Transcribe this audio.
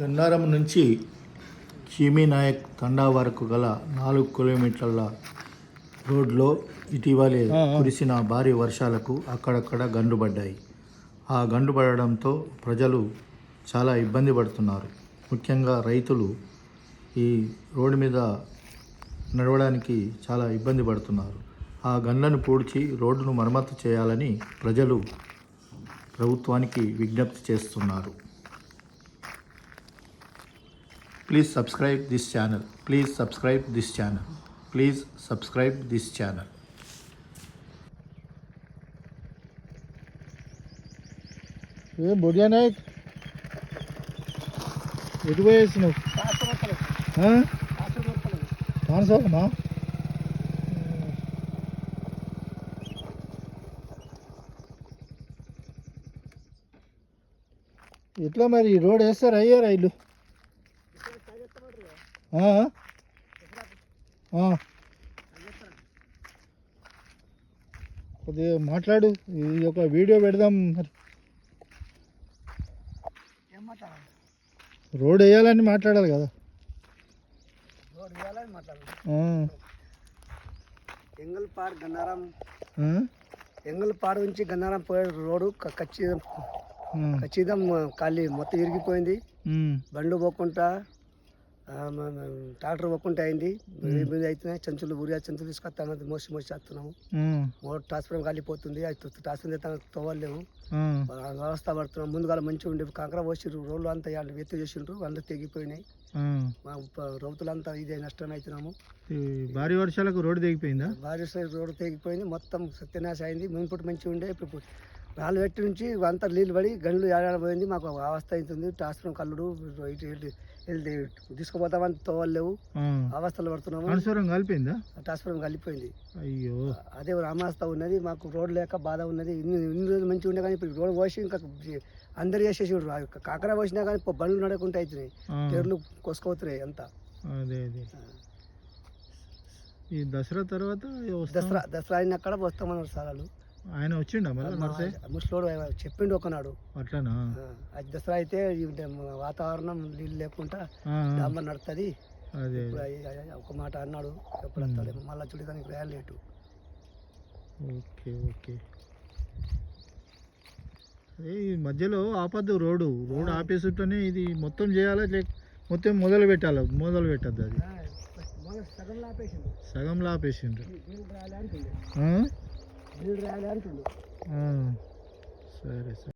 గన్నారం నుంచి చీమీ నాయక్ తండా వరకు గల నాలుగు కిలోమీటర్ల రోడ్లో ఇటీవలే కురిసిన భారీ వర్షాలకు అక్కడక్కడ గండుపడ్డాయి ఆ గండుపడడంతో ప్రజలు చాలా ఇబ్బంది పడుతున్నారు. ముఖ్యంగా రైతులు ఈ రోడ్డు మీద నడవడానికి చాలా ఇబ్బంది పడుతున్నారు. ఆ గన్లను పూడ్చి రోడ్డును మరమ్మతు చేయాలని ప్రజలు ప్రభుత్వానికి విజ్ఞప్తి చేస్తున్నారు. Please subscribe this channel please subscribe this channel please subscribe this channel ఏ బొడియా నాయక్? ఎటు పోయేసి నువ్వు ఎట్లా మరి? ఈ రోడ్ వేస్తారు? అయ్యారా ఇల్లు? కొద్దిగా మాట్లాడు. ఈ యొక్క వీడియో పెడదాం మరి. రోడ్ వేయాలని మాట్లాడాలి కదా. ఎంగల్పాడు గన్నారం? ఎంగల్పాడు నుంచి గన్నారం పోయే రోడ్డు ఖచ్చితం. ఖచ్చితం ఖాళీ మొత్తం ఇరిగిపోయింది. బండ్లు పోకుండా ట్రాక్టర్ పోకుండా అయింది అవుతున్నాయి చంచులు ఊరియా చంచులు తీసుకొస్తాను మోసి మోసి చేస్తున్నాము. మోటార్ ట్రాన్స్ఫర్ కాలిపోతుంది అది ట్రాన్స్ఫర్ తోవలేము. వ్యవస్థ పడుతున్నాం ముందుగా మంచిగా ఉండే కాంకర పోసిర్రు రోడ్లు అంతా ఎత్తు చేసిండ్రు అందరూ తెగిపోయినాయి. మా రైతులంతా ఇదే నష్టం అవుతున్నాము భారీ వర్షాలకు రోడ్డు తెగిపోయిందా? భారీ సైజ్ రోడ్డు తెగిపోయింది. మొత్తం సత్యనాశ అయింది. మునుపటి మంచిగా ఉండే ఇప్పుడు నాలుగు వెట్టి నుంచి అంతా నీళ్ళు పడి గండ్లు ఏడాడిపోయింది మాకు అవస్థ అవుతుంది. ట్రాన్స్ఫర్ కల్లుడు ఇటు ఇటు వెళ్ళి తీసుకుపోతామని తోవలేవు. అవస్థలు పడుతున్నాము. కాళేశ్వరం కలిపోయిందా ట్రాన్స్ఫర్ కలిపోయింది అయ్యో. అదే రామాస్త ఉన్నది. మాకు రోడ్ లేక బాధ ఉన్నది. ఇన్ని ఇన్ని రోజులు మంచిగా ఉండే కానీ ఇప్పుడు రోడ్ పోసి ఇంకా అందరు చేసేసి కాకర పోసినా కానీ బండ్లు నడకుండా అవుతున్నాయి ఆ. కొసుకోతున్నాయి అంతా. అదే అదే. ఈ దసరా తర్వాత. దసరా దసరా అయినాక వస్తామన్నారు స్థలాలు ఆయన వచ్చిండా నర్సే ముసలోడు చెప్పిండు ఒకనాడు. అట్లానా? అది దసరా అయితే వాతావరణం నీళ్ళు లేకుండా. డాంబర్ నడుతుంది ఒక మాట అన్నాడు. ఎప్పుడు వస్తాడేమో. మళ్ళీ చూడు కానీ ఇక్కడ లేటు ఓకే. ఓకే ఈ మధ్యలో ఆపద్దు రోడ్డు. రోడ్ ఆపేసుంటేనే ఇది మొత్తం చేయాలా? లేక మొత్తం మొదలు పెట్టాలి మొదలు పెట్టద్దు అది. సగం ఆ. సరే సరే.